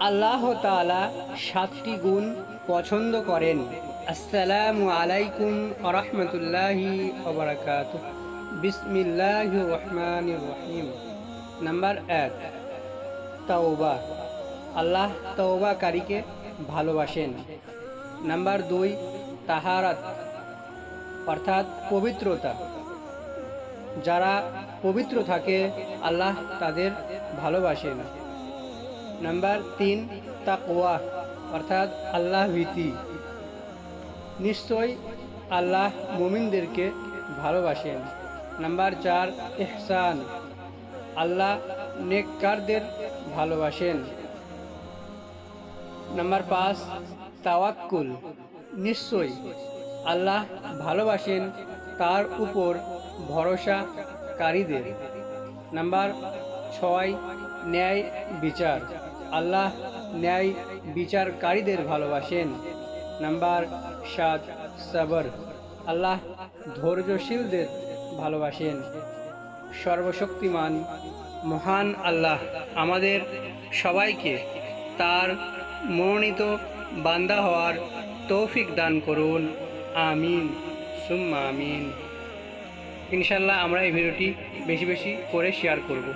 আল্লাহ তাআলা সাতটি গুণ পছন্দ করেন। আসসালামু আলাইকুম রহমতুল্লাহি ওবরাকাত বিসমিল্লাহ রহমান রহিম। নাম্বার এক, তাওবা। আল্লাহ তওবাকারীকে ভালোবাসেন। নাম্বার দুই, তাহারাত, অর্থাৎ পবিত্রতা। যারা পবিত্র থাকে, আল্লাহ তাদের ভালোবাসেন। নাম্বার তিন, তাকওয়া, অর্থাৎ আল্লাহ ভীতি। নিশ্চয় আল্লাহ মুমিনদেরকে ভালোবাসেন। নাম্বার চার এহসান আল্লাহ নেককারদের ভালোবাসেন। নাম্বার পাঁচ, তাওয়াক্কুল নিশ্চয় আল্লাহ ভালোবাসেন তার উপর ভরসাকারীদের। নাম্বার ছয়, ন্যায় বিচার। আল্লাহ ন্যায় বিচারকারীদের ভালোবাসেন। নাম্বার সাত, সাবর। আল্লাহ ধৈর্যশীলদের ভালোবাসেন। সর্বশক্তিমান, মহান আল্লাহ আমাদের সবাইকে তার মনোনীত বান্দা হওয়ার তৌফিক দান করুন। আমিন। সুম্মা আমিন। ইনশাল্লাহ আমরা এই ভিডিওটি বেশি বেশি করে শেয়ার করব।